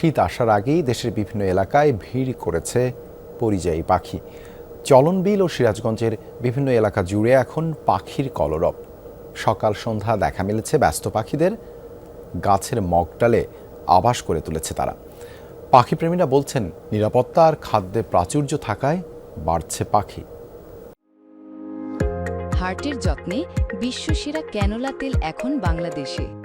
শীত আসার আগেই দেশের বিভিন্ন এলাকায় ভিড় করেছে পরিযায়ী পাখি। চলনবিল ও সিরাজগঞ্জের বিভিন্ন এলাকা জুড়ে এখন পাখির কলরব। সকাল সন্ধ্যা দেখা মিলেছে ব্যস্ত পাখিদের। গাছের মগডালে আবাস করে তুলেছে তারা। পাখিপ্রেমীরা বলছেন, নিরাপত্তা আর খাদ্যে প্রাচুর্য থাকায় বাড়ছে পাখি। হার্টের যত্নে বিশ্বসেরা ক্যানোলা তেল এখন বাংলাদেশে।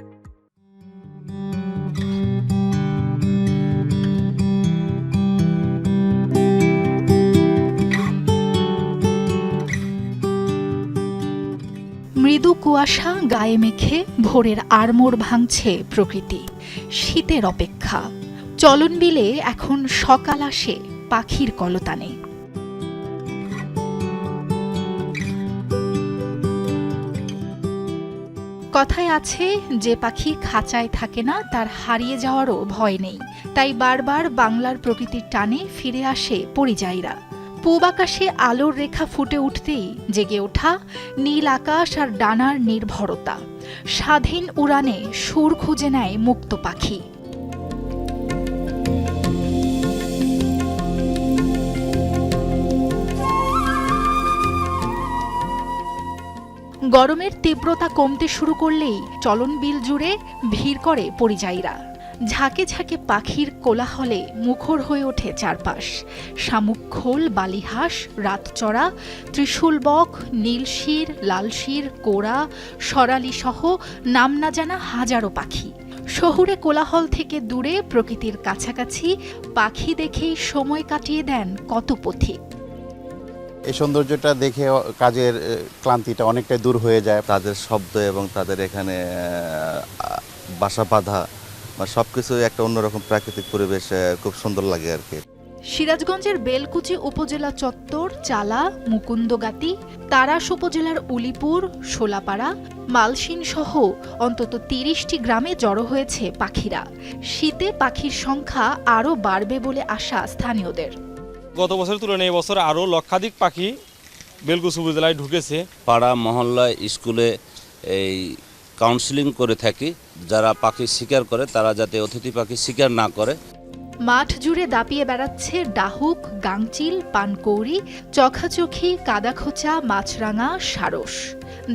কুয়াশা গায়ে মেখে ভোরের আড়মোড় ভাঙছে প্রকৃতি, শীতের অপেক্ষা। চলন বিলে এখন সকাল আসে পাখির কলতানে। কথায় আছে, যে পাখি খাঁচায় থাকে না, তার হারিয়ে যাওয়ারও ভয় নেই। তাই বারবার বাংলার প্রকৃতির টানে ফিরে আসে পরিযায়ীরা। পূব আকাশে আলোর রেখা ফুটে উঠতেই জেগে ওঠা নীল আকাশ আর ডানার নির্ভরতা। স্বাধীন উড়ানে সুর খুঁজে নেয় মুক্ত পাখি। গরমের তীব্রতা কমতে শুরু করলেই চলন বিল জুড়ে ভিড় করে পরিযায়ীরা। ঝাঁকে ঝাঁকে পাখির কোলাহলে মুখর হয়ে ওঠে চারপাশ। শামুক খোল বালিহাঁস রাতচড়া ত্রিশূল বক নীলশির লালশির কোড়া সরালি সহ নাম না জানা হাজারো পাখি। শহুরে কোলাহল থেকে দূরে প্রকৃতির কাছাকাছি পাখি দেখেই সময় কাটিয়ে দেন কত পথিক এই সৌন্দর্যটা দেখে কাজের ক্লান্তিটা অনেকটাই দূর হয়ে যায়। তাদের শব্দ এবং তাদের এখানে বাসা বাঁধা বা সব কিছু একটা অন্যরকম প্রাকৃতিক পরিবেশ খুব সুন্দর লাগে আর কি। সিরাজগঞ্জের বেলকুচি উপজেলা চত্বর চালা মুকুন্দগাতি তারাস উপজেলার উলিপুর শোলাপাড়া মালসিন সহ অন্তত তিরিশটি গ্রামে জড়ো হয়েছে পাখিরা। শীতে পাখির সংখ্যা আরও বাড়বে বলে আশা স্থানীয়দের। গত বছরের তুলনায় এবছর আরও লক্ষাধিক পাখি বেলকুচি উপজেলায় ঢুকেছে। পাড়া মহল্লা স্কুলে এই কাউন্সিলিং করে থাকি যারা পাখি শিকার করে তারা যাতে অতিথি পাখি শিকার না করে। মাঠ জুড়ে দাপিয়ে বেড়াচ্ছে ডাহুক গাংচিল পানকৌড়ি চখাচখি কাদাখোচা মাছরাঙা সারস।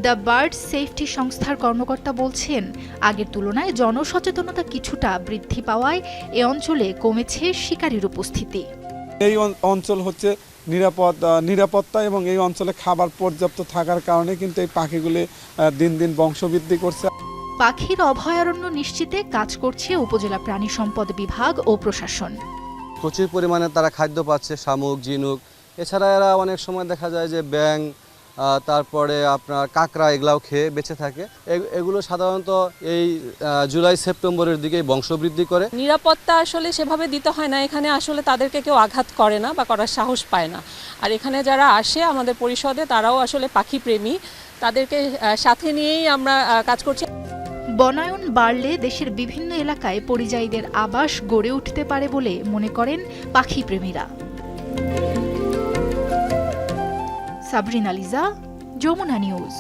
দ্য বার্ড সেফটি সংস্থার কর্মকর্তা বলছেন আগের তুলনায় জনসচেতনতা কিছুটা বৃদ্ধি পাওয়ায় এ অঞ্চলে কমেছে শিকারীর উপস্থিতি। এই অঞ্চল হচ্ছে নিরাপদ নিরাপত্তা এবং এই অঞ্চলে খাবার পর্যাপ্ত থাকার কারণে কিন্তু এই পাখিগুলি দিন দিন বংশবৃদ্ধি করছে। পাখির অভয়ারণ্য নিশ্চিতে কাজ করছে উপজেলা প্রাণী সম্পদ বিভাগ ও প্রশাসন। প্রচুর পরিমাণে তারা খাদ্য পাচ্ছে শামুক ঝিনুক। এছাড়া এরা অনেক সময় দেখা যায় যে ব্যাং আহ, তারপরে আপনার কাঁকড়া এগুলাও খেয়ে বেঁচে থাকে। এ- এগুলো সাধারণত এই জুলাই সেপ্টেম্বরের দিকে বংশবৃদ্ধি করে। নিরাপত্তা আসলে সেভাবে দিতে হয় না। এখানে আসলে তাদেরকে কেউ আঘাত করে না বা করার সাহস পায় না। আর এখানে যারা আসে আমাদের পরিষদে তারাও আসলে পাখি প্রেমী। তাদেরকে সাথে নিয়েই আমরা কাজ করছি। বনায়ন বাড়লে দেশের বিভিন্ন এলাকায় পরিযায়ীদের আবাস গড়ে উঠতে পারে বলে মনে করেন পাখিপ্রেমীরা সাবরিন আলিজা যমুনা নিউজ।